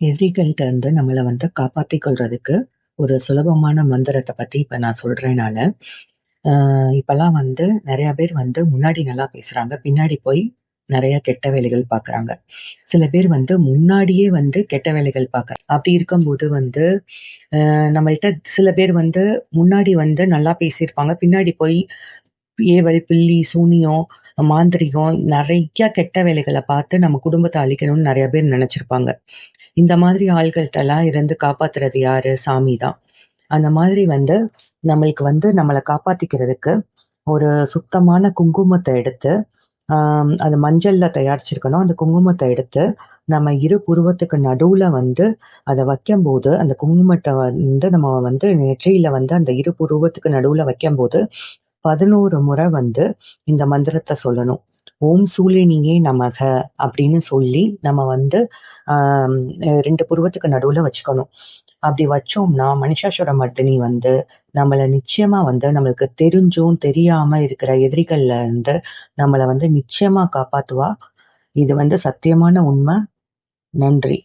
எதிரிகள்கிட்ட இருந்து நம்மளை வந்து காப்பாத்திக் கொள்றதுக்கு ஒரு சுலபமான மந்திரத்தை பத்தி இப்ப நான் சொல்றேன் நான் அ வந்து நிறையா பேர் வந்து முன்னாடி நல்லா பேசுறாங்க. பின்னாடி போய் நிறைய கெட்ட வேலைகள் பார்க்குறாங்க. சில பேர் வந்து முன்னாடியே வந்து கெட்ட வேலைகள் பார்க்க அப்படி இருக்கும்போது வந்து நம்மள்கிட்ட சில பேர் வந்து முன்னாடி வந்து நல்லா பேசியிருப்பாங்க. பின்னாடி போய் ஏவல், பில்லி, சூனியம், மாந்திரீகம் நிறையா கெட்ட வேலைகளை பார்த்து நம்ம குடும்பத்தை அழிக்கணும்னு நிறைய பேர் நினச்சிருப்பாங்க இந்த மாதிரி ஆள்கள்கிட்டலாம் இருந்து காப்பாத்துறது யாரு? சாமி தான். அந்த மாதிரி வந்து நம்மளுக்கு வந்து நம்மளை காப்பாத்திக்கிறதுக்கு ஒரு சுத்தமான குங்குமத்தை எடுத்து, அது மஞ்சள்ல தயாரிச்சிருக்கணும். அந்த குங்குமத்தை எடுத்து நம்ம இரு புருவத்துக்கு நடுவுல வந்து அதை வைக்கும்போது, அந்த குங்குமத்தை வந்து நம்ம வந்து நெற்றியில வந்து அந்த இரு புருவத்துக்கு நடுவுல வைக்கும்போது, 11 முறை வந்து இந்த மந்திரத்தை சொல்லணும். "ஓம் சூழினியே நமக" அப்படின்னு சொல்லி நம்ம வந்து ரெண்டு புருவத்துக்கு நடுவில் வச்சுக்கணும். அப்படி வச்சோம்னா, மனிஷாசுரமர்தினி வந்து நம்மளை நிச்சயமாக வந்து நம்மளுக்கு தெரிஞ்சும், தெரியாமல் இருக்கிற எதிரிகள்ல இருந்து நம்மளை வந்து நிச்சயமாக காப்பாற்றுவா இது வந்து சத்தியமான உண்மை நன்றி.